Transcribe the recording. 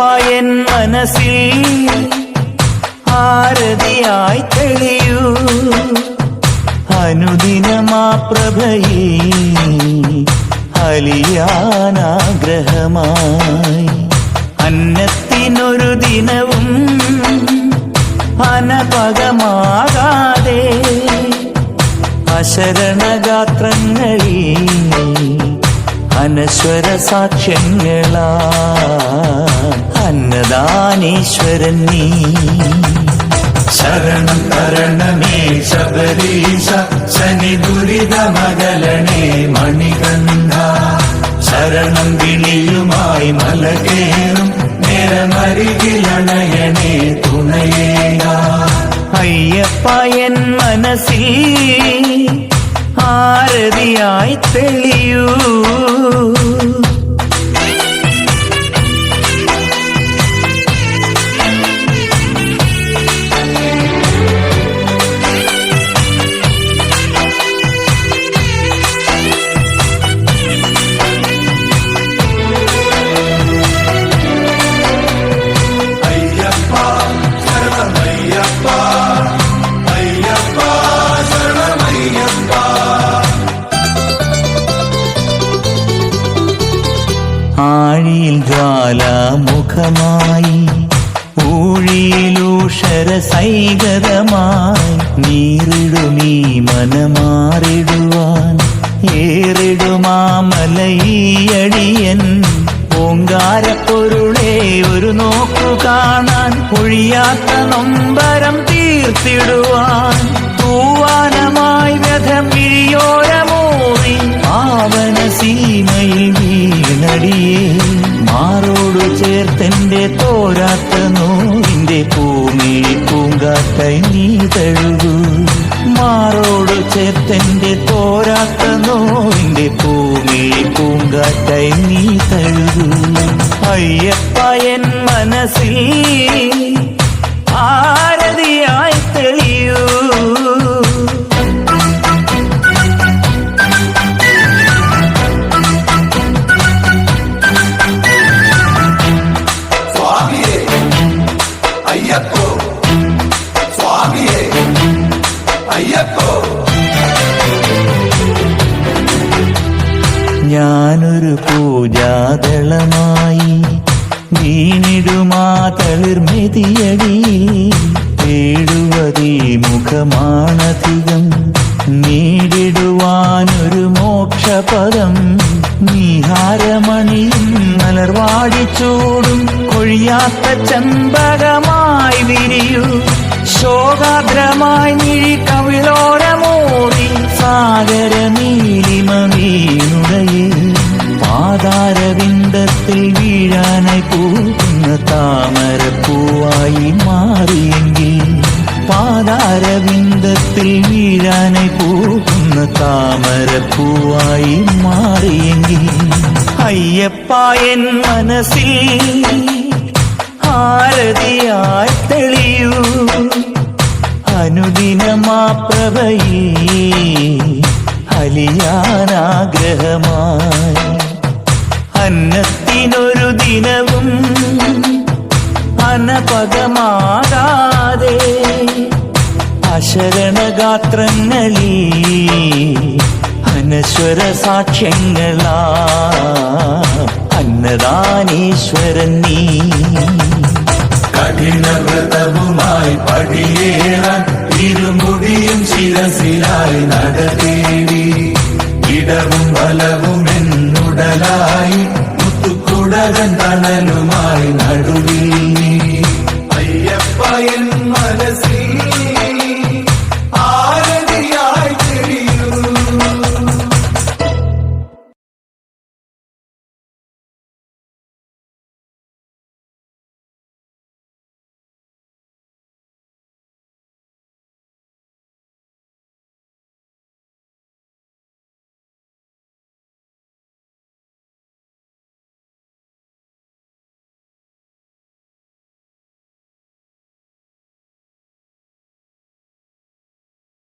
മനസ്സിൽ ആരതിയായി തെളിയൂ. അനുദിനമാ പ്രഭയിൽ അലിയാനാഗ്രഹമായി. അന്നത്തിനൊരു ദിനവും അനപകമാകാതെ അശരണഗാത്രങ്ങളിൽ അനശ്വര സാക്ഷ്യങ്ങളാ. അന്നദാനീശ്വരൻ നീ. ശരണം തരണമേ ശബരീശ ശനി ദുരിത മകളണേ മണികണ്ഠ. ശരണം വിളിയുമായി മലകേറും നിരമരികിലണയണേ തുണയേക. അയ്യപ്പയൻ മനസ്സിൽ ജ്വാലാമുഖമായി ഊഴിയിലൂഷര സൈകതമായി നീറിടുമീ മനമാറിടുവാൻ. ഏറിടുമാമലയടിയൻ ഓങ്കാരപ്പൊരുളെ ഒരു നോക്കു കാണാൻ ഒഴിയാത്ത നൊമ്പരം തീർത്തിടുവാൻ. തൂവാനമായി നോവിന്റെ പൂമിഴി പൂങ്കാറ്റായി നീ തഴുകൂ. മാറോട് ചേർത്തെന്റെ തോരാത്ത നോവിന്റെ പൂമിഴി പൂങ്കാറ്റായി നീ തഴുകൂ. അയ്യപ്പയൻ മനസ്സിൽ ആരതിയായി അയ്യപ്പോ സ്വാമിയേ അയ്യപ്പോ. ഞാനൊരു പൂജാതളമായി നീനിടുമാ തളിർമെതിയടി ഏഴുവതി മുഖമാണധികം. നേടിടുവാനൊരു സാഗര നീലിമ വീണുടയെ പാതാരവിന്ദത്തിൽ വീഴാനായി പൂക്കുന്ന താമരപ്പൂവായി മാറിയെങ്കിൽ പാതാരവിന്ദത്തിൽ വീഴാനായി പൂക്കുന്ന താമരപ്പൂവായി മാറിയെങ്കിൽ. അയ്യപ്പ എൻ മനസ്സിൽ ആരതിയായി തെളിയൂ. അനുദിനമാ അലിയാനാഗ്രഹമായി അന്നത്തിനൊരു ദിനവും അനപകമാകാതെ അശരണഗാത്രങ്ങളിൽ അനശ്വര സാക്ഷ്യങ്ങളാ. അന്നദാനീശ്വരൻ നീ. കഠിനവ്രതവുമായി പടിയേറാൻ ഇരുമുടിയും ശിരസിലായി നടതേടി ഇടവും ബലവും എന്നുടലായി മുത്തുക്കുടകൻ തണലുമായി നടുവിൽ നീ.